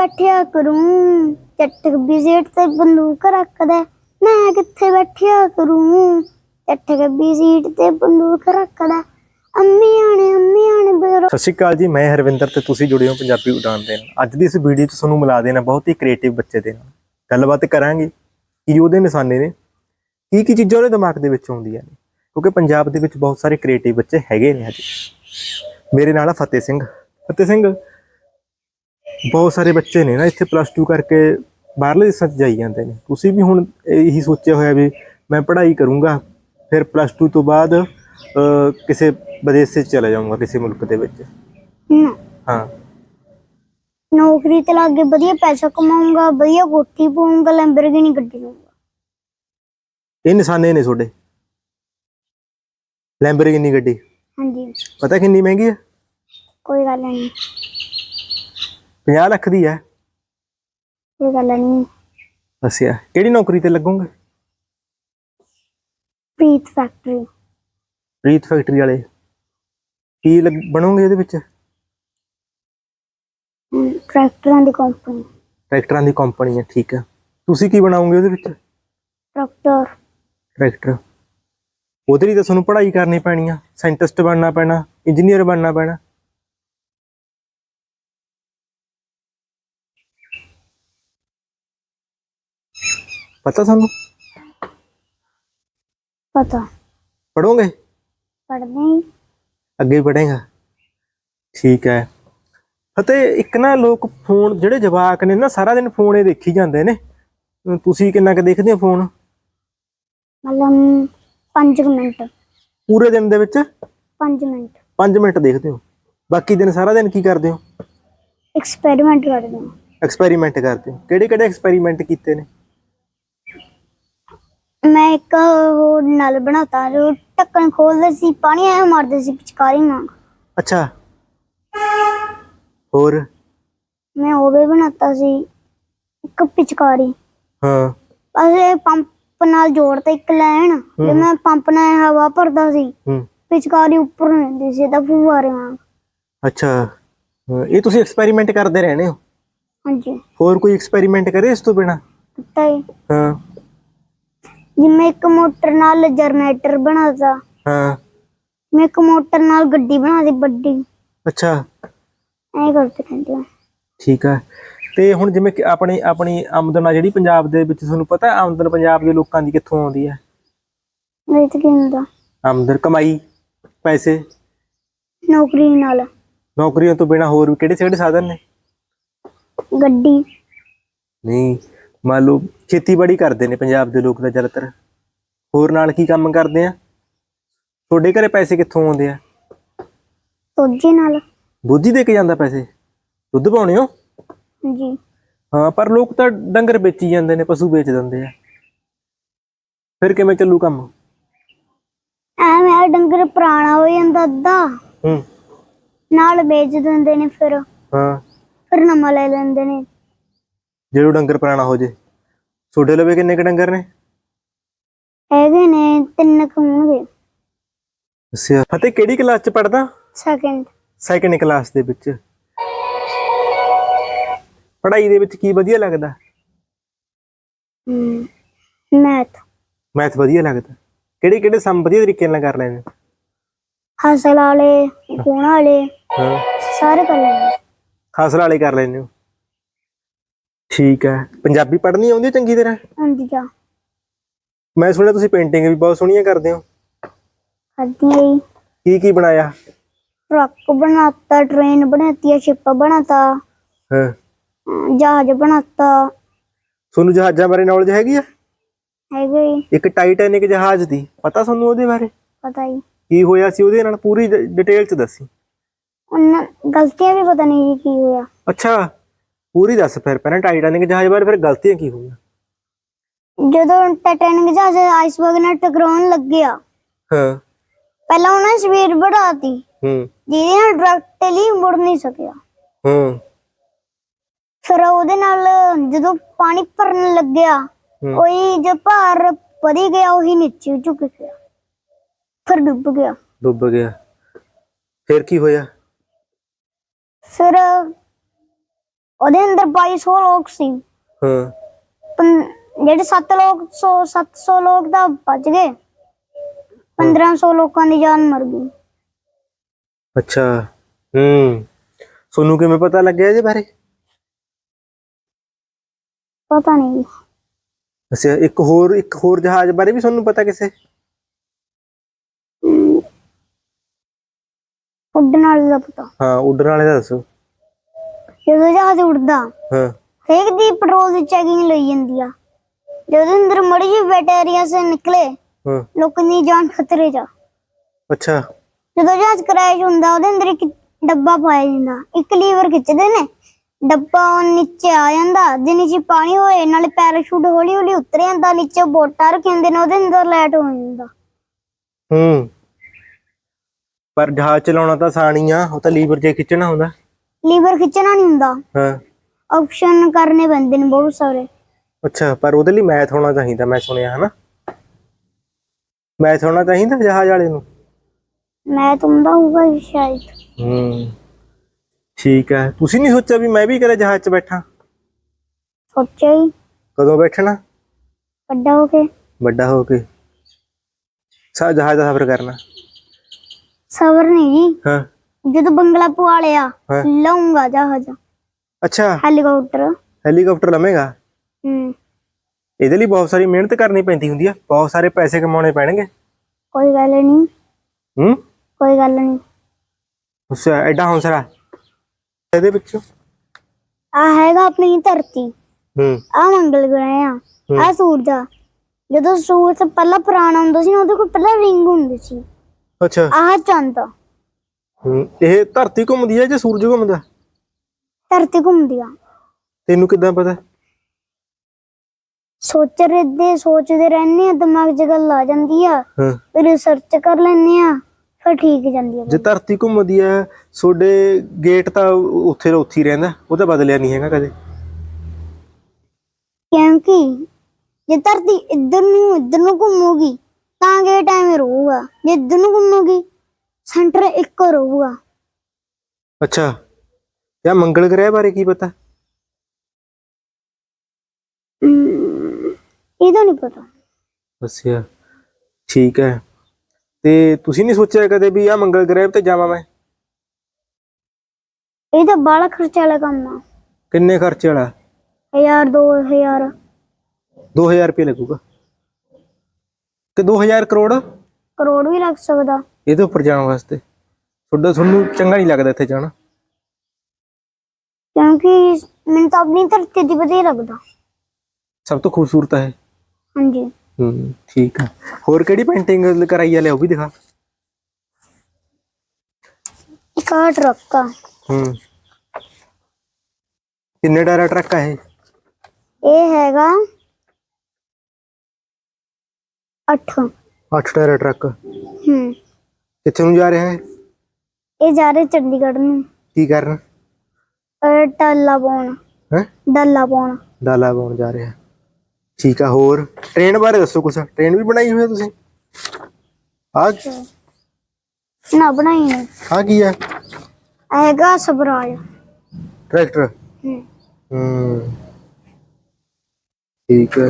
ਬੈਠਿਆ ਕਰੂੰ? ਚੱਟਕ ਬਿਜ਼ੇਟ ਤੇ ਬੰਦੂਕ ਰੱਖਦਾ ਮੈਂ ਕਿੱਥੇ ਬੈਠਿਆ ਕਰੂੰ? ਚੱਟਕ ਬਿਜ਼ੇਟ ਤੇ ਬੰਦੂਕ ਰੱਖਦਾ ਅੰਮੀਆਂ ਨੇ ਅੰਮੀਆਂ ਨੇ ਬੇਰੋ ਸਤਿ ਸ਼੍ਰੀ ਅਕਾਲ ਜੀ, ਮੈਂ ਹਰਵਿੰਦਰ ਤੇ ਤੁਸੀਂ ਜੁੜੇ ਹੋ ਪੰਜਾਬੀ ਉਡਾਨ ਦੇ ਨਾਲ। ਅੱਜ ਦੀ ਇਸ ਵੀਡੀਓ 'ਚ ਤੁਹਾਨੂੰ ਮਿਲਾ ਦੇਣਾ ਬਹੁਤ ਹੀ ਕ੍ਰੀਏਟਿਵ ਬੱਚੇ ਦੇ ਨਾਲ। ਗੱਲਬਾਤ ਕਰਾਂਗੇ ਕਿ ਉਹਦੇ ਨਿਸ਼ਾਨੇ ਨੇ, ਕੀ ਕੀ ਚੀਜ਼ਾਂ ਉਹਦੇ ਦਿਮਾਗ ਦੇ ਵਿੱਚ ਆਉਂਦੀਆਂ ਨੇ। ਕਿਉਂਕਿ ਪੰਜਾਬ ਦੇ ਵਿੱਚ ਬਹੁਤ ਸਾਰੇ ਕ੍ਰੀਏਟਿਵ ਬੱਚੇ ਹੈਗੇ ਨੇ ਅੱਜ ਮੇਰੇ ਨਾਲ ਆ ਫਤਿਹ ਸਿੰਘ। ਫਤਿਹ ਸਿੰਘ ਬਹੁਤ ਸਾਰੇ ਬੱਚੇ ਨੇ ਨਾ ਇੱਥੇ ਪਲੱਸ 2 ਕਰਕੇ ਬਾਹਰਲੇ ਦੇਸ਼ਾਂ 'ਚ ਜਾਈ ਜਾਂਦੇ ਨੇ। ਤੁਸੀਂ ਵੀ ਹੁਣ ਇਹੀ ਸੋਚਿਆ ਹੋਇਆ ਵੀ ਮੈਂ ਪੜ੍ਹਾਈ ਕਰੂੰਗਾ ਫਿਰ ਪਲੱਸ 2 ਤੋਂ ਬਾਅਦ ਕਿਸੇ ਵਿਦੇਸ਼ 'ਚ ਚਲਾ ਜਾਊਂਗਾ ਕਿਸੇ ਮੁਲਕ ਦੇ ਵਿੱਚ। ਹਾਂ। ਨੌਕਰੀ ਤੇ ਲੱਗ ਕੇ ਵਧੀਆ ਪੈਸਾ ਕਮਾਉਂਗਾ ਵਧੀਆ ਕੋਠੀ ਪਾਉਂਗਾ ਲੈਂਬਰਗਿਨੀ ਗੱਡੀ ਲਊਂਗਾ। ਇਹ ਨਿਸ਼ਾਨੇ ਨੇ ਤੁਹਾਡੇ? ਲੈਂਬਰਗਿਨੀ ਗੱਡੀ? ਹਾਂਜੀ। ਪਤਾ ਕਿੰਨੀ ਮਹਿੰਗੀ ਹੈ? ਕੋਈ ਗੱਲ ਨਹੀਂ। 50 ਲੱਖ ਦੀ ਹੈ। ਕੋਈ ਗੱਲ ਨਹੀਂ। ਅੱਛਾ ਕਿਹੜੀ ਨੌਕਰੀ ਤੇ ਲੱਗੋਗੇ? ਪ੍ਰੀਤ ਫੈਕਟਰੀ। ਪ੍ਰੀਤ ਫੈਕਟਰੀ ਵਾਲੇ। ਕੀ ਲੱਗ- ਬਣੋਗੇ ਇਹਦੇ ਵਿੱਚ? ਟਰੈਕਟਰਾਂ ਦੀ ਕੰਪਨੀ। ਟਰੈਕਟਰਾਂ ਦੀ ਕੰਪਨੀ ਹੈ ਠੀਕ ਹੈ। ਤੁਸੀਂ ਕੀ ਬਣਾਓਗੇ ਉਹਦੇ ਵਿੱਚ? ਟਰੈਕਟਰ। ਟਰੈਕਟਰ। ਉਹਦੇ ਲਈ ਤਾਂ ਤੁਹਾਨੂੰ ਪੜ੍ਹਾਈ ਕਰਨੀ ਪੈਣੀ ਆ। ਸਾਇੰਟਿਸਟ ਬਣਨਾ ਪੈਣਾ ਇੰਜੀਨੀਅਰ ਬਣਨਾ ਪੈਣਾ। ਪਤਾ ਤੁਹਾਨੂੰ? ਪਤਾ। ਪੜੋਗੇ ਪੜਦੇ ਹੀ ਅੱਗੇ ਵਧੇਗਾ ਠੀਕ ਹੈ ਅਤੇ ਇੱਕ ਨਾ ਲੋਕ ਫੋਨ ਜਿਹੜੇ ਜਵਾਕ ਨੇ ਨਾ ਸਾਰਾ ਦਿਨ ਫੋਨ ਹੀ ਦੇਖੀ ਜਾਂਦੇ ਨੇ। ਤੁਸੀਂ ਕਿੰਨਾ ਕੁ ਦੇਖਦੇ ਹੋ ਫੋਨ? ਮਤਲਬ 5 ਮਿੰਟ। ਪੂਰੇ ਦਿਨ ਦੇ ਵਿੱਚ? 5 ਮਿੰਟ। 5 ਮਿੰਟ ਦੇਖਦੇ ਹੋ। ਬਾਕੀ ਦਿਨ ਸਾਰਾ ਦਿਨ ਕੀ ਕਰਦੇ ਹੋ? ਐਕਸਪੈਰੀਮੈਂਟ ਕਰਦੇ ਹਾਂ। ਐਕਸਪੈਰੀਮੈਂਟ ਕਰਦੇ ਹੋ। ਕਿਹੜੇ ਕਿਹੜੇ ਐਕਸਪੈਰੀਮੈਂਟ ਕੀਤੇ ਨੇ? ਮੈਂ ਇੱਕ ਉਹ ਨਲ ਬਣਾਤਾ ਜੋ ਢੱਕਣ ਖੋਲਦੇ ਸੀ ਪਾਣੀ ਐ ਮਾਰਦੇ ਸੀ ਪਿਚਕਾਰੀ ਨਾਲ ਅੱਛਾ। ਹੋਰ? ਮੈਂ ਉਹ ਵੀ ਬਣਾਤਾ ਸੀ ਇੱਕ ਪਿਚਕਾਰੀ। ਹਾਂ। ਬਸ ਇਹ ਪੰਪ ਨਾਲ ਜੋੜਤਾ ਇੱਕ ਲੈਣ ਜੇ ਮੈਂ ਪੰਪ ਨਾਲ ਹਵਾ ਭਰਦਾ ਸੀ ਹੂੰ। ਪਿਚਕਾਰੀ ਉੱਪਰ ਨੂੰ ਜਾਂਦੀ ਸੀ ਤਾਂ ਫੁਵਾਰੇ ਵਾਂਗ। ਅੱਛਾ। ਹਾਂ, ਇਹ ਤੁਸੀਂ ਐਕਸਪੈਰੀਮੈਂਟ ਕਰਦੇ ਰਹਿੰਦੇ ਹੋ? ਹਾਂਜੀ। ਹੋਰ ਕੋਈ ਐਕਸਪੈਰੀਮੈਂਟ ਕਰੇ ਇਸ ਤੋਂ ਬਿਨਾ? ਪਤਾ ਹੈ। ਹਾਂ। ਜਿਵੇਂ ਇੱਕ ਮੋਟਰ ਨਾਲ ਜਨਰੇਟਰ ਬਣਾਤਾ। ਹਾਂ। ਮੈਂ ਇੱਕ ਮੋਟਰ ਨਾਲ ਗੱਡੀ ਬਣਾਦੀ ਵੱਡੀ। ਅੱਛਾ। ਐਂ ਕਰਦੇ ਕਹਿੰਦੇ ਆ ਠੀਕ ਹੈ ਤੇ ਹੁਣ ਜਿਵੇਂ ਕਿ ਆਪਣੀ ਆਪਣੀ ਆਮਦਨ ਆ ਜਿਹੜੀ ਪੰਜਾਬ ਦੇ ਵਿੱਚ ਤੁਹਾਨੂੰ ਪਤਾ ਹੈ ਆਮਦਨ ਪੰਜਾਬ ਦੇ ਲੋਕਾਂ ਦੀ ਕਿੱਥੋਂ ਆਉਂਦੀ ਹੈ ਮੇਰੇ ਤੇ ਕੀ ਹੁੰਦਾ। ਆਮਦਨ ਕਮਾਈ ਪੈਸੇ। ਨੌਕਰੀ ਨਾਲ। ਨੌਕਰੀਆਂ ਤੋਂ ਬਿਨਾ ਹੋਰ ਵੀ ਕਿਹੜੇ ਕਿਹੜੇ ਸਾਧਨ ਨੇ? ਗੱਡੀ। ਨਹੀਂ। ਮੰਨ ਲਓ ਖੇਤੀਬਾੜੀ ਕਰਦੇ ਨੇ ਪੰਜਾਬ ਦੇ ਲੋਕ ਤਾਂ ਜ਼ਿਆਦਾਤਰ। ਹੋਰ ਨਾਲ ਕੀ ਕੰਮ ਕਰਦੇ ਆ? ਤੁਹਾਡੇ ਘਰੇ ਪੈਸੇ ਕਿੱਥੋਂ ਆਉਂਦੇ ਆ? ਤੋਜੇ ਨਾਲ। ਬੁੱਧੀ ਦੇ ਕੇ ਜਾਂਦਾ ਪੈਸੇ? ਦੁੱਧ ਪਾਉਣੇ ਹੋ? ਜੀ ਹਾਂ ਪਰ ਲੋਕ ਤਾਂ ਡੰਗਰ ਵੇਚੀ ਜਾਂਦੇ ਨੇ ਪਸ਼ੂ ਵੇਚ ਦਿੰਦੇ ਆ। ਫਿਰ ਕਿਵੇਂ ਚੱਲੂ ਕੰਮ? ਐਵੇਂ ਆ ਡੰਗਰ ਪੁਰਾਣਾ ਹੋ ਜਾਂਦਾ ਅੱਧਾ। ਹੂੰ। ਨਾਲ ਵੇਚ ਦਿੰਦੇ ਨੇ ਫਿਰ। ਹਾਂ। ਫਿਰ ਨਵਾਂ ਲੈ ਲੈਂਦੇ ਨੇ। ਜਦੋਂ ਡੰਗਰ ਪੁਰਾਣਾ ਹੋ ਜੇ। ਤੁਹਾਡੇ ਲਵੇ ਕਿੰਨੇ ਕ ਡੰਗਰ ਨੇ? ਹੈਗੇ ਨੇ ਤਿੰਨ ਕੁ ਹੋਣਗੇ। ਅੱਛਾ। ਫਤਿਹ ਕਿਹੜੀ ਕਲਾਸ ਚ ਪੜਦਾ ਸੈਕਿੰਡ ਸੈਕੰਡ ਕਲਾਸ ਦੇ ਵਿੱਚ। ਪੜ੍ਹਾਈ ਦੇ ਵਿੱਚ ਕੀ ਵਧੀਆ ਲੱਗਦਾ? ਮੈਥ। ਮੈਥ ਵਧੀਆ ਲੱਗਦਾ। ਕਿਹੜੇ ਕਿਹੜੇ ਸਮ ਵਧੀਆ ਤਰੀਕੇ ਨਾਲ ਕਰ ਲੈਂਦੇ? ਹਸਲ ਵਾਲੇ ਗੁਣ ਵਾਲੇ ਹਾਂ। ਸਾਰੇ ਕਰ ਲੈਂਦੇ। ਹਾਸਲ ਵਾਲੇ ਕਰ ਲੈਂਦੇ ਹੋ? ਠੀਕ ਹੈ। ਪੰਜਾਬੀ ਪੜ੍ਹਨੀ ਆਉਂਦੀ ਹੈ ਚੰਗੀ ਤਰ੍ਹਾਂ? ਹਾਂਜੀ ਜਾ। ਮੈਂ ਸੁਣਿਆ ਤੁਸੀਂ ਪੇਂਟਿੰਗ ਵੀ ਬਹੁਤ ਸੋਹਣੀਆਂ ਕਰਦੇ ਹੋ। ਕਰਦੀਆਂ ਹੀ ਕੀ ਕੀ ਬਣਾਇਆ? ਟਰੱਕ ਬਣਾਤਾ ਟ੍ਰੇਨ ਬਣਾਤੀ ਸ਼ਿਪ ਬਣਾਤਾ। ਹਾਂ। ਅਮ, ਜਹਾਜ਼ ਬਣਾਤਾ। ਤੁਹਾਨੂੰ ਜਹਾਜ਼ਾਂ ਬਾਰੇ ਨੌਲੇਜ ਹੈਗੀ ਆ? ਹੈਗੇ ਹੀ, ਇੱਕ ਟਾਈਟੈਨਿਕ ਜਹਾਜ਼ ਦੀ। ਪਤਾ ਤੁਹਾਨੂੰ ਉਹਦੇ ਬਾਰੇ? ਪਤਾ ਹੀ ਕੀ ਹੋਇਆ ਸੀ ਉਹਦੇ ਨਾਲ? ਪੂਰੀ ਡਿਟੇਲ ਚ ਦੱਸੀ। ਉਹਨਾਂ ਗਲਤੀਆਂ ਵੀ ਪਤਾ ਨਹੀਂ ਜੀ ਕੀ ਹੋਇਆ। ਅੱਛਾ। ਪੂਰੀ ਦੱਸ ਫਿਰ ਪਹਿਲਾਂ ਟਾਈਟੈਨਿਕ ਜਹਾਜ਼ ਬਾਰੇ ਫਿਰ ਗਲਤੀਆਂ ਕੀ ਹੋਈਆਂ? ਜਦੋਂ ਟਾਈਟੈਨਿਕ ਜਹਾਜ਼ ਆਈਸਬਰਗ ਨਾਲ ਟਕਰਾਉਣ ਲੱਗਿਆ ਹਾਂ। ਪਹਿਲਾਂ ਉਹਨਾਂ ਸਪੀਡ ਵਧਾਤੀ। ਹੂੰ। ਜਿਹਦੇ ਨਾਲ ਡਾਇਰੈਕਟਲੀ ਮੁੜ ਨਹੀਂ ਸਕਿਆ। ਹੂੰ। ਫਿਰ ਉਹਦੇ ਨਾਲ ਜਦੋਂ ਪਾਣੀ ਭਰਨ ਲੱਗਿਆ। ਉਹੀ ਜੋ ਭਾਰ ਵਧੀ ਗਿਆ ਉਹੀ ਨੀਚੇ ਝੁਕ ਗਿਆ। ਫਿਰ ਡੁੱਬ ਗਿਆ। ਡੁੱਬ ਗਿਆ। ਫਿਰ ਕੀ ਹੋਇਆ? ਫਿਰ ਉਹਦੇ ਅੰਦਰ 2200 ਲੋਕ ਸੀ। ਹਾਂ। ਪੰ- ਜਿਹੜੇ 7 ਲੋਕ 100 700 ਲੋਕ ਤਾਂ ਬਚ ਗਏ। 1500 ਲੋਕਾਂ ਦੀ ਜਾਨ ਮਰ ਗਈ। ਅੱਛਾ ਹੂੰ। ਸੋਨੂੰ ਕਿਵੇਂ ਪਤਾ ਲੱਗਿਆ ਇਹਦੇ ਬਾਰੇ? ਪਤਾ ਨਹੀਂ ਅੱਛਾ ਇੱਕ ਹੋਰ ਇੱਕ ਹੋਰ ਜਹਾਜ਼ ਬਾਰੇ ਵੀ ਤੁਹਾਨੂੰ ਪਤਾ ਕਿਸੇ? ਉੱਡਣ ਵਾਲੇ ਦਾ ਪਤਾ। ਹਾਂ ਉੱਡਣ ਵਾਲੇ ਦਾ ਦੱਸੋ। ਜਦੋਂ ਜਹਾਜ਼ ਉੱਡਦਾ ਹਾਂ। ਹਰੇਕ ਦੀ ਪੈਟਰੋਲ ਦੀ ਚੈਕਿੰਗ ਲਈ ਜਾਂਦੀ ਆ। ਜਦੋਂ ਅੰਦਰ ਮੜੀ ਜਿਹੀ ਬੈਟਰੀਆ ਸੇ ਨਿਕਲੇ ਹਾਂ। ਲੋਕਾਂ ਦੀ ਜਾਨ ਖਤਰੇ 'ਚ ਆ। ਅੱਛਾ। ਜਦੋਂ ਜਹਾਜ਼ ਕ੍ਰੈਸ਼ ਹੁੰਦਾ ਉਹਦੇ ਅੰਦਰ ਇੱਕ ਡੱਬਾ ਪਾਇਆ ਜਾਂਦਾ। ਇੱਕ ਲੀਵਰ ਖਿੱਚਦੇ ਨੇ ਡੱਬਾ ਉਹ ਨੀਚੇ ਆ ਜਾਂਦਾ ਜੇ ਨੀਚੇ ਪਾਣੀ ਹੋਏ ਨਾਲੇ ਪੈਰਾਸ਼ੂਟ ਹੌਲੀ ਹੌਲੀ ਉਤਰ ਜਾਂਦਾ ਨੀਚੇ ਬੋਟਾਂ ਰੱਖੇ ਨੇ ਉਹਦੇ ਅੰਦਰ ਲਾਈਟ ਹੋ ਜਾਂਦਾ। ਹੂੰ। ਪਰ ਜਹਾਜ਼ ਚਲਾਉਣਾ ਤਾਂ ਆਸਾਨ ਹੀ ਆ ਉਹ ਤਾਂ ਲੀਵਰ ਜੇ ਖਿੱਚਣਾ ਹੁੰਦਾ। ਲੀਵਰ ਖਿੱਚਣਾ ਨਹੀਂ ਹੁੰਦਾ। ਹਾਂ। ਆਪਸ਼ਨ ਕਰਨੇ ਪੈਂਦੇ ਨੇ ਬਹੁਤ ਸਾਰੇ। ਅੱਛਾ ਪਰ ਉਹਦੇ ਲਈ ਮੈਥ ਹੋਣਾ ਚਾਹੀਦਾ ਮੈਂ ਸੁਣਿਆ ਹਨਾ। ਮੈਥ ਹੋਣਾ ਚਾਹੀਦਾ ਜਹਾਜ਼ ਵਾਲੇ ਨੂੰ? ਮੈਂ ਤੁੰਦਾ ਹੋਊਗਾ ਸ਼ਾਇਦ। ਹੂੰ ਠੀਕ ਹੈ। ਤੁਸੀਂ ਨਹੀਂ ਸੋਚਿਆ ਵੀ ਮੈਂ ਵੀ ਕਦੇ ਜਹਾਜ਼ 'ਚ ਬੈਠਾ? ਸੋਚਿਆ ਹੀ। ਕਦੋਂ ਬੈਠਣਾ? ਵੱਡਾ ਹੋ ਕੇ। ਵੱਡਾ ਹੋ ਕੇ। ਸਾ ਜਹਾਜ਼ ਦਾ ਸਫ਼ਰ ਕਰਨਾ। ਸਬਰ ਨਹੀਂ ਜੀ। ਹਾਂ। ਜਦੋਂ ਬੰਗਲਾ ਪਵਾ ਲਿਆ ਹਾਂ। ਲਾਉਂਗਾ ਜਹਾਜ਼। ਅੱਛਾ। ਹੈਲੀਕਾਪਟਰ। ਹੈਲੀਕਾਪਟਰ ਲਵੇਂਗਾ? ਹੂੰ। ਇਹਦੇ ਲਈ ਬਹੁਤ ਸਾਰੀ ਮਿਹਨਤ ਕਰਨੀ ਪੈਂਦੀ ਹੁੰਦੀ ਆ ਬਹੁਤ ਸਾਰੇ ਪੈਸੇ ਕਮਾਉਣੇ ਪੈਣਗੇ। ਕੋਈ ਗੱਲ ਨਹੀਂ ਹੂੰ? ਕੋਈ ਗੱਲ ਨਹੀਂ ਅੱਛਾ ਐਡਾ ਹੌਸਲਾ। ਇਹਦੇ ਵਿੱਚ? ਆ ਹੈਗਾ ਆਪਣੀ ਧਰਤੀ। ਹੂੰ। ਆ ਮੰਗਲ ਗ੍ਰਹਿ ਆ ਆ ਸੂਰਜ ਆ। ਜਦੋਂ ਸੂਰਜ ਪਹਿਲਾਂ ਪੁਰਾਣਾ ਹੁੰਦਾ ਸੀ ਨਾ ਉਹਦੇ ਕੋਲ ਪਹਿਲਾਂ ਰਿੰਗ ਹੁੰਦੀ ਸੀ। ਅੱਛਾ। ਆਹ ਚੰਦ ਆ, ਹੂੰ। ਇਹ ਧਰਤੀ ਘੁੰਮਦੀ ਹੈ ਜਾਂ ਸੂਰਜ ਘੁੰਮਦਾ? ਧਰਤੀ ਘੁੰਮਦੀ ਆ। ਤੈਨੂੰ ਕਿੱਦਾਂ ਪਤਾ? ਸੋਚ ਰਹੇ ਸੋਚਦੇ ਰਹਿੰਦੇ ਆ ਦਿਮਾਗ 'ਚ ਗੱਲ ਆ ਜਾਂਦੀ ਆ। ਹਾਂ। ਫਿਰ ਰਿਸਰਚ ਕਰ ਲੈਂਦੇ ਆ ਫਿਰ ਠੀਕ ਜਾਂਦੀ ਆ ਜੇ ਧਰਤੀ ਘੁੰਮਦੀ ਹੈ ਤੁਹਾਡੇ ਗੇਟ ਤਾਂ ਉੱਥੇ ਦਾ ਉੱਥੇ ਹੀ ਰਹਿੰਦਾ। ਉਹ ਤਾਂ ਬਦਲਿਆ ਨਹੀਂ ਹੈਗਾ ਕਦੇ। ਕਿਉਂਕਿ ਜੇ ਧਰਤੀ ਇੱਧਰ ਨੂੰ ਇੱਧਰ ਨੂੰ ਘੁੰਮੂਗੀ ਤਾਂ ਕਿ ਟਾਈਮ ਰਹੂਗਾ। ਜੇ ਇੱਧਰ ਨੂੰ ਘੁੰਮੂਗੀ ਸੈਂਟਰ ਇੱਕ ਰਹੂਗਾ ਅੱਛਾ ਯਾ ਮੰਗਲ ਗ੍ਰਹਿ ਬਾਰੇ ਕੀ ਪਤਾ ਹਮ, ਇਹਦਾ ਨਹੀਂ ਪਤਾ ਅੱਛਾ ਠੀਕ ਹੈ ਤੇ ਤੁਸੀਂ ਨਹੀਂ ਸੋਚਿਆ ਕਦੇ ਵੀ ਆ ਮੰਗਲ ਗ੍ਰਹਿ ਤੇ ਜਾਵਾਂ ਮੈਂ ਇਹ ਤਾਂ ਬਾਲਾ ਖਰਚਾ ਵਾਲਾ ਕੰਮ ਆ ਕਿੰਨੇ ਖਰਚੇ ਵਾਲਾ ਹਜ਼ਾਰ ਦੋ ਹਜ਼ਾਰ 2000 ਰੁਪਏ ਲੱਗੂਗਾ ਕਿ 2000 ਕਰੋੜ ਕਰੋੜ ਵੀ ਲੱਗ ਸਕਦਾ ਇਹਦੇ ਉੱਪਰ ਜਾਣ ਵਾਸਤੇ। ਤੁਹਾਡਾ ਤੁਹਾਨੂੰ ਚੰਗਾ ਨਹੀਂ ਲੱਗਦਾ ਇੱਥੇ ਜਾਣਾ। ਕਿਉਂਕਿ ਮੈਨੂੰ ਤਾਂ ਆਪਣੀ ਧਰਤੀ ਦੀ ਵਧੀਆ ਲੱਗਦਾ। ਸਭ ਤੋਂ ਖੂਬਸੂਰਤ ਹੈ। ਹਾਂਜੀ। ਹੂੰ ਠੀਕ ਹੈ ਹੋਰ ਕਿਹੜੀ ਪੇਂਟਿੰਗ ਕਰਾਈ ਆ ਲਿਆ ਉਹ ਵੀ ਦਿਖਾ। ਇੱਕ ਆਹ ਟਰੱਕ ਆ। ਹੂੰ। ਕਿੰਨੇ ਟਾਇਰ ਟਰੱਕ ਆ ਇਹ? ਇਹ ਹੈਗਾ 8 8 ਟਾਇਰ ਟਰੱਕ। ਹੂੰ। ਕਿੱਥੇ ਨੂੰ ਜਾ ਰਿਹਾ ਹੈ? ਇਹ ਜਾ ਰਹੇ ਚੰਡੀਗੜ੍ਹ ਨੂੰ। ਕੀ ਕਰਨ? ਅਹ ਟਾਲਾ ਪਾਉਣ। ਹੈ? ਡੱਲਾ ਪਾਉਣ। ਡਾਲਾ ਪਾਉਣ ਜਾ ਰਿਹਾ ਠੀਕ ਆ ਹੋਰ? ਟ੍ਰੇਨ ਬਾਰੇ ਦੱਸੋ ਕੁਛ। ਟ੍ਰੇਨ ਵੀ ਬਣਾਈ ਹੋਈ ਹੈ ਤੁਸੀਂ? ਆ ਨਾ ਬਣਾਈ ਨੇ ਆ ਕੀ ਹੈ ਹੈਗਾ ਸਵਰਾਜ ਟਰੈਕਟਰ? ਹੂੰ। ਹੂੰ। ਠੀਕ ਹੈ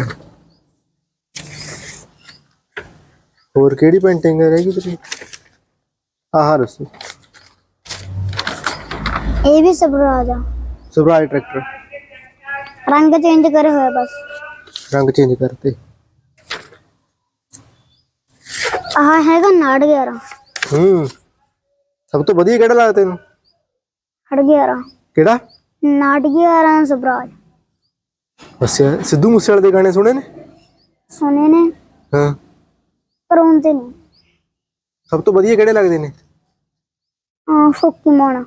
ਹੋਰ ਕਿਹੜੀ ਪੇਂਟਿੰਗ ਰਹਿ ਗਈ ਤੁਸੀਂ? ਆਹ ਦੱਸੋ। ਇਹ ਵੀ ਸਵਰਾਜ ਆ। ਸਵਰਾਜ ਟਰੈਕਟਰ। ਰੰਗ ਚੇਂਜ ਕਰੇ ਹੋਇਆ ਬਸ। ਰੰਗ ਚੇਂਜ ਕਰਤੇ। ਆਹ ਹੈਗਾ ਨਾੜ 11 ਹੂੰ। ਸਭ ਤੋਂ ਵਧੀਆ ਕਿਹੜਾ ਲੱਗਦਾ ਤੈਨੂੰ? ਹੜ 11 ਕਿਹੜਾ? ਨਾੜ 11 ਸਵਰਾਜ। ਅੱਛਾ ਸਿੱਧੂ ਮੂਸੇਵਾਲੇ ਦੇ ਗਾਣੇ ਸੁਣੇ ਨੇ? ਸੁਣੇ ਨੇ। ਹਾਂ। ਪਰ ਆਉਂਦੇ ਨਹੀਂ। ਸਭ ਤੋਂ ਵਧੀਆ ਕਿਹੜੇ ਲੱਗਦੇ ਨੇ? ਹਾਂ ਫੱਕੀ ਮੋਣਾ।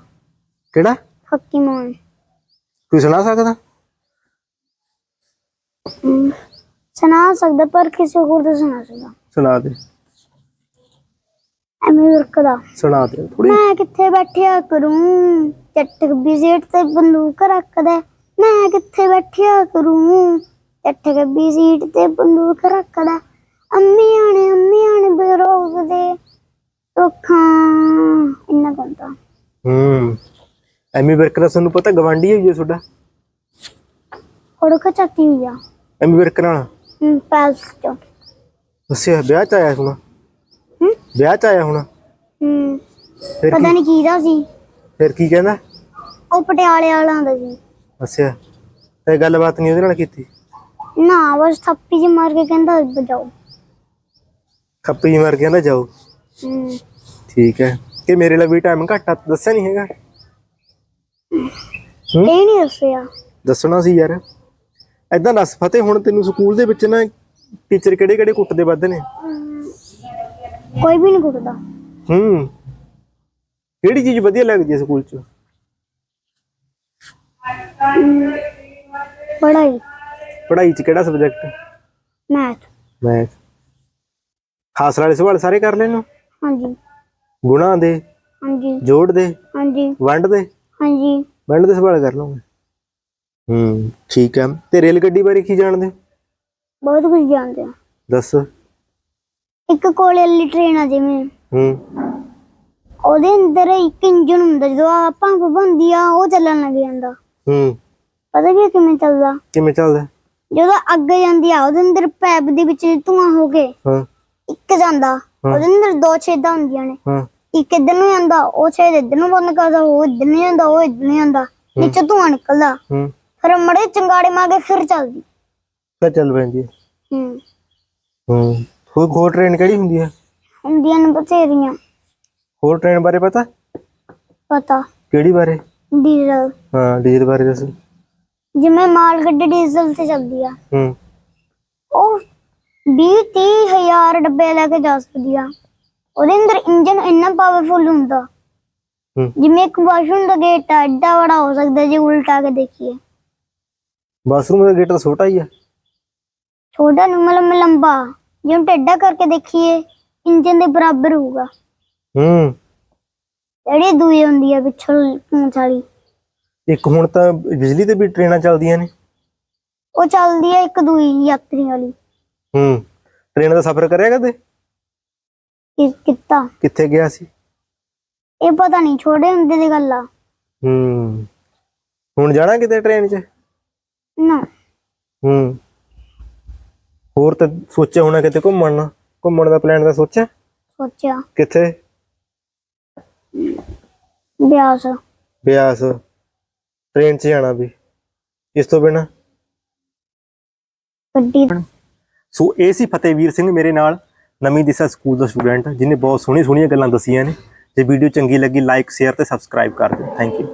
ਕਿਹੜਾ? ਫੱਕੀ ਮੋਣ। ਕੋਈ ਸੁਣਾ ਸਕਦਾ? ਹਮ, ਸੁਣਾ ਸਕਦਾ ਪਰ ਕਿਸੇ ਹੋਰ ਦਾ ਸੁਣਾ ਸਕਦਾ। ਸੁਣਾ ਦੇ। ਐਵੇਂ ਵਰਕਦਾ ਸੁਣਾ ਦੇ ਥੋੜੀ ਮੈਂ ਕਿੱਥੇ ਬੈਠਿਆ ਕਰੂੰ? ਚੱਟਕ ਬਿਜ਼ੇਟ ਤੇ ਬੰਦੂਕ ਰੱਖਦਾ। ਮੈਂ ਕਿੱਥੇ ਬੈਠਿਆ ਕਰੂੰ? ਚੱਟਕ ਬਿਜ਼ੇਟ ਤੇ ਬੰਦੂਕ ਰੱਖਦਾ। ਅੰਮੀਆਂ ਨੇ ਅੰਮੀਆਂ ਨੇ ਬਰੋਗ ਤੋਖਾਂ ਇੰਨਾ ਕੰਤਾ ਹੂੰ। ਐਮੀ ਵਿਰਕ ਦਾ ਤੁਹਾਨੂੰ ਪਤਾ ਗਵਾਂਢੀ ਹੈ ਜੀ ਤੁਹਾਡਾ? ਫੋਟੋ ਖਿਚਾਤੀ ਹੋਈ ਆ। ਐਮੀ ਵਿਰਕ ਨਾਲ ਹਮ, ਪੈਲਸ ਚ। ਅੱਛਾ ਵਿਆਹ ਚ ਆਇਆ ਹੁਣ? ਹਮ? ਵਿਆਹ ਚ ਆਇਆ ਹੁਣ? ਹਮ, ਫਿਰ ਪਤਾ ਕੀ? ਨਹੀਂ ਕਿਹਦਾ ਸੀ। ਫਿਰ ਕੀ ਕਹਿੰਦਾ? ਉਹ ਪਟਿਆਲੇ ਵਾਲਾ ਦਾ ਸੀ। ਅੱਛਾ ਤੇ ਗੱਲਬਾਤ ਨਹੀਂ ਉਹਦੇ ਨਾਲ ਕੀਤੀ? ਨਾ ਬਸ ਥੱਪੀ ਜੀ ਮਾਰ ਕੇ ਕਹਿੰਦਾ ਬਜਾਓ ਖੱਪੀ ਜਿਹੀ ਮਾਰ ਕੇ ਕਹਿੰਦਾ ਜਾਓ। ਠੀਕ ਹੈ। ਕਿ ਮੇਰੇ ਲਈ ਵੀ ਟਾਈਮ ਘੱਟ ਆ ਦੱਸਿਆ ਨਹੀਂ ਹੈਗਾ। ਇਹ ਨਹੀਂ ਦੱਸਿਆ। ਦੱਸਣਾ ਸੀ ਯਾਰ। ਐਦਾਂ ਦੱਸ ਫਤਿਹ ਹੁਣ ਤੈਨੂੰ ਸਕੂਲ ਦੇ ਵਿੱਚ ਨਾ ਟੀਚਰ ਕਿਹੜੇ ਕਿਹੜੇ ਕੁੱਟਦੇ ਵੱਧ ਨੇ? ਕੋਈ ਵੀ ਨਹੀਂ ਕੁੱਟਦਾ। ਹੂੰ। ਕਿਹੜੀ ਚੀਜ਼ ਵਧੀਆ ਲੱਗਦੀ ਹੈ ਸਕੂਲ 'ਚ? ਪੜਾਈ ਪੜ੍ਹਾਈ। 'ਚ ਕਿਹੜਾ ਸਬਜੈਕਟ ਮੈਥ। ਮੈਥ। ਖਾਸ ਵਾਲੇ ਸਵਾਲ ਸਾਰੇ ਕਰ ਲੈਣੋ। ਹਾਂਜੀ। ਗੁਣਾ ਦੇ ਹਾਂਜੀ। ਜੋੜ ਦੇ ਹਾਂਜੀ। ਵੰਡ ਦੇ? ਹਾਂਜੀ। ਵੰਡ ਦੇ ਸਵਾਲ ਕਰ ਲਵਾਂਗੇ। ਹੂੰ ਠੀਕ ਹੈ ਤੇ ਰੇਲ ਗੱਡੀ ਬਾਰੇ ਕੀ ਜਾਣਦੇ ਹੋ? ਬਹੁਤ ਕੁਝ ਜਾਣਦੇ ਆ। ਦੱਸ। ਇੱਕ ਕੋਲੇ ਵਾਲੀ ਟ੍ਰੇਨ ਆ ਜਿਵੇਂ। ਹੂੰ। ਉਹਦੇ ਅੰਦਰ ਇੱਕ ਇੰਜਨ ਹੁੰਦਾ ਜਦੋਂ ਆਪਾਂ ਬੰਦੀ ਆ ਉਹ ਚੱਲਣ ਲੱਗ ਜਾਂਦਾ। ਹੂੰ। ਪਤਾ ਕੀ ਕਿਵੇਂ ਚੱਲਦਾ? ਕਿਵੇਂ ਚੱਲਦਾ? ਜਦੋਂ ਅੱਗੇ ਜਾਂਦੀ ਆ ਉਹਦੇ ਅੰਦਰ ਪੈਪ ਦੇ ਵਿੱਚ ਧੂਆਂ ਹੋ ਕੇ ਹਾਂ। ਇੱਕ ਜਾਂਦਾ। ਉਹਦੇ ਅੰਦਰ ਦੋ ਛੇਦਾਂ ਹੁੰਦੀਆਂ ਨੇ। ਹਾਂ। ਇੱਕ ਇੱਧਰ ਨੂੰ ਜਾਂਦਾ ਉਹ ਛੇਦ ਇੱਧਰ ਨੂੰ ਬੰਦ ਕਰਦਾ ਉਹ ਇੱਧਰ ਨੂੰ ਜਾਂਦਾ ਉਹ ਇੱਧਰ ਨੂੰ ਜਾਂਦਾ। ਨੀਚੇ ਧੂਆਂ ਨਿਕਲਦਾ। ਹੂੰ। ਫਿਰ ਮੜੇ ਚੰਗਾੜੇ ਮਾਰ ਕੇ ਫਿਰ ਚੱਲਦੀ। ਤਾਂ ਚੱਲ ਪੈਂਦੀ ਹੈ। ਹੂੰ। ਹੂੰ। ਹੋਰ ਹੋਰ ਟ੍ਰੇਨ ਕਿਹੜੀ ਹੁੰਦੀ ਹੈ? ਹੁੰਦੀਆਂ ਨੇ ਬਥੇਰੀਆਂ। ਹੋਰ ਟ੍ਰੇਨ ਬਾਰੇ ਪਤਾ? ਪਤਾ। ਕਿਹੜੀ ਬਾਰੇ? ਡੀਜ਼ਲ। ਹਾਂ ਡੀਜ਼ਲ ਬਾਰੇ ਦੱਸ। ਜਿਵੇਂ ਮਾਲ ਗੱਡੀ ਡੀਜ਼ਲ ਤੇ ਚੱਲਦੀ ਆ। ਹੂੰ। ਉਹ 20 30 ਹਜ਼ਾਰ ਡੱਬੇ ਲੈ ਕੇ ਜਾ ਸਕਦੀ ਆ। ਉਹਦੇ ਅੰਦਰ ਇੰਜਨ ਇੰਨਾ ਪਾਵਰਫੁਲ ਹੁੰਦਾ। ਹੂੰ। ਜਿਵੇਂ ਇੱਕ ਵਾਸ਼ਰੂਮ ਦਾ ਗੇਟ ਆ ਐਡਾ ਬੜਾ ਹੋ ਸਕਦਾ ਜੇ ਉਲਟਾ ਕੇ ਦੇਖੀਏ। ਬਾਥਰੂਮ ਦਾ ਗੇਟ ਤਾਂ ਛੋਟਾ ਹੀ ਆ। ਛੋਟਾ ਨੂੰ ਮਤਲਬ ਲੰਬਾ। ਜਿਵੇਂ ਟੇਡਾ ਕਰਕੇ ਦੇਖੀਏ ਇੰਜਨ ਦੇ ਬਰਾਬਰ ਹੋਊਗਾ। ਹੂੰ। ਜਿਹੜੀ ਦੂਈ ਹੁੰਦੀ ਆ ਪਿੱਛੋਂ ਪੂੰਛ ਵਾਲੀ। ਇੱਕ ਹੁਣ ਤਾਂ ਬਿਜਲੀ ਤੇ ਵੀ ਟ੍ਰੇਨਾਂ ਚੱਲਦੀਆਂ ਨੇ। ਉਹ ਚੱਲਦੀ ਆ ਇੱਕ ਦੂਈ ਯਾਤਰੀ ਵਾਲੀ। ਹੂੰ। ਟ੍ਰੇਨ ਦਾ ਸਫ਼ਰ ਕਰਿਆ ਕਦੇ? ਕਿ ਕਿੱਤਾ ਕਿੱਥੇ ਗਿਆ ਸੀ? ਇਹ ਪਤਾ ਨਹੀਂ ਛੋਟੇ ਹੁੰਦੇ ਦੀ ਗੱਲ ਆ। ਹੂੰ। ਹੁਣ ਜਾਣਾ ਕਿਤੇ ਟ੍ਰੇਨ 'ਚ? ਨਾ। ਹੂੰ। ਹੋਰ ਤਾਂ ਸੋਚਿਆ ਹੋਣਾ ਕਿਤੇ ਘੁੰਮਣ ਨਾ। ਘੁੰਮਣ ਦਾ ਪਲਾਨ ਤਾਂ ਸੋਚਿਆ? ਸੋਚਿਆ। ਕਿੱਥੇ? ਬਿਆਸ। ਬਿਆਸ। ਟ੍ਰੇਨ 'ਚ ਜਾਣਾ ਵੀ। ਇਸ ਤੋਂ ਬਿਨਾ? ਗੱਡੀ ਸੋ ਇਹ ਸੀ ਫਤਿਹਵੀਰ ਸਿੰਘ ਮੇਰੇ ਨਾਲ, ਨਵੀਂ ਦਿਸ਼ਾ ਸਕੂਲ ਦਾ ਸਟੂਡੈਂਟ ਜਿਹਨੇ ਬਹੁਤ ਸੋਹਣੀ ਸੋਹਣੀਆਂ ਗੱਲਾਂ ਦਸੀਆਂ ਨੇ। ਜੇ ਵੀਡੀਓ ਚੰਗੀ ਲੱਗੀ ਲਾਈਕ ਸ਼ੇਅਰ ਤੇ ਸਬਸਕ੍ਰਾਈਬ ਕਰ ਦਿਓ। Thank you